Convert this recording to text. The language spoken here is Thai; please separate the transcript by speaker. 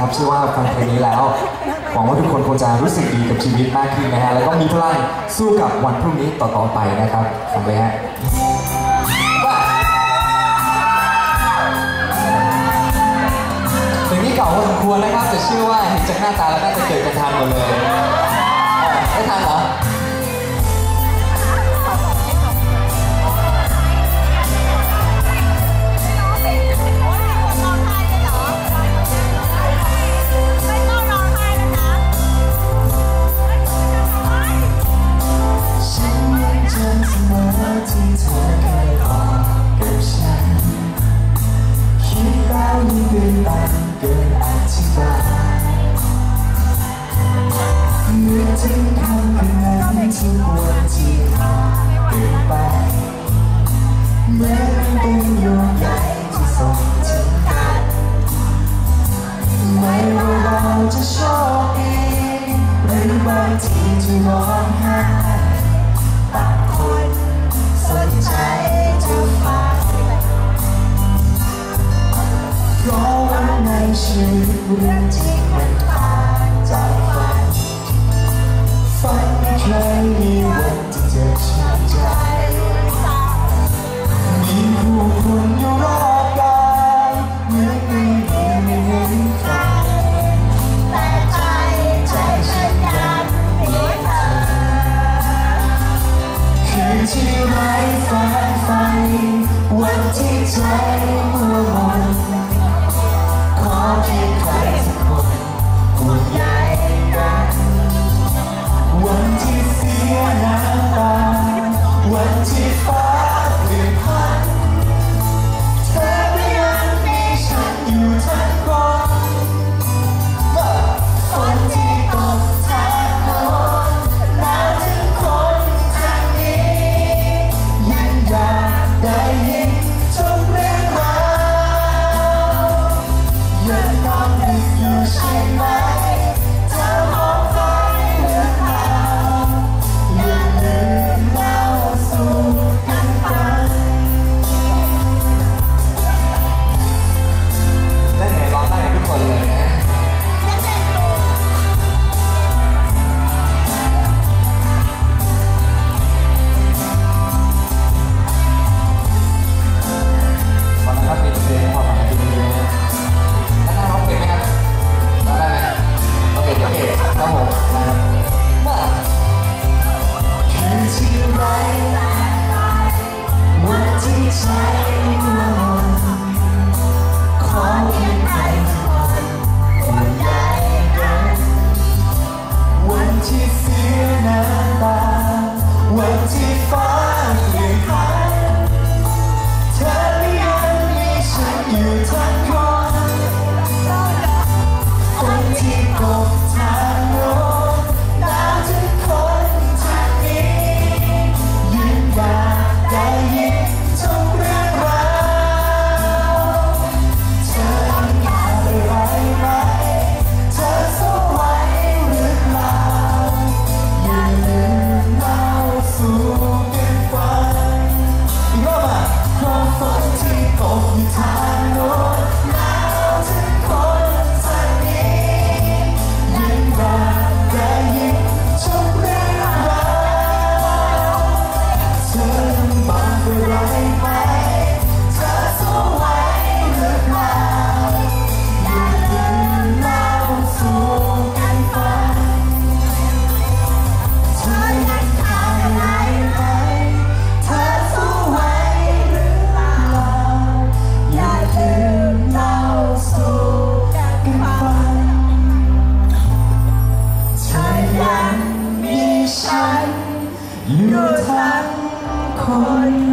Speaker 1: ครับเชื่อว่าฟังเพลงนี้แล้วหวังว่าทุกคนคงจะรู้สึกดีกับชีวิตมากขึ้นนะฮะแล้วก็มีพลังสู้กับวันพรุ่งนี้ต่อๆไปนะครับฟังเลยฮะเพลงนี้เก่าพอสมควรนะครับแต่เชื่อว่าเห็นจากหน้าตาแล้วน่าจะเกิดกันทันหมดเลยไม่ทันเหรอ
Speaker 2: นึกถึงคำคืนนั้นทุกวันที่ผ่านเกินไปเหมื่อนเป็นโยงใยที่ส่งถึงกันไม่ว่าเราจะโชคดีหรือบางทีจะร้องไห้ต่างคนสนใจจะฟังเพราะว่าในชีวิตเรื่องที่มัน ฝันไม่เคยมีวันที่จะชื่นใจ มีผู้คนอยู่รอบกายเหมือนไม่มีไม่เห็นใครแต่ใจใจฉันยังมีเธอคือที่ไร้ฝันไฟวันที่ใจมัวมนขอเพียงใค ที่เสียน้ำตาวันที่ อยู่ทั้งคน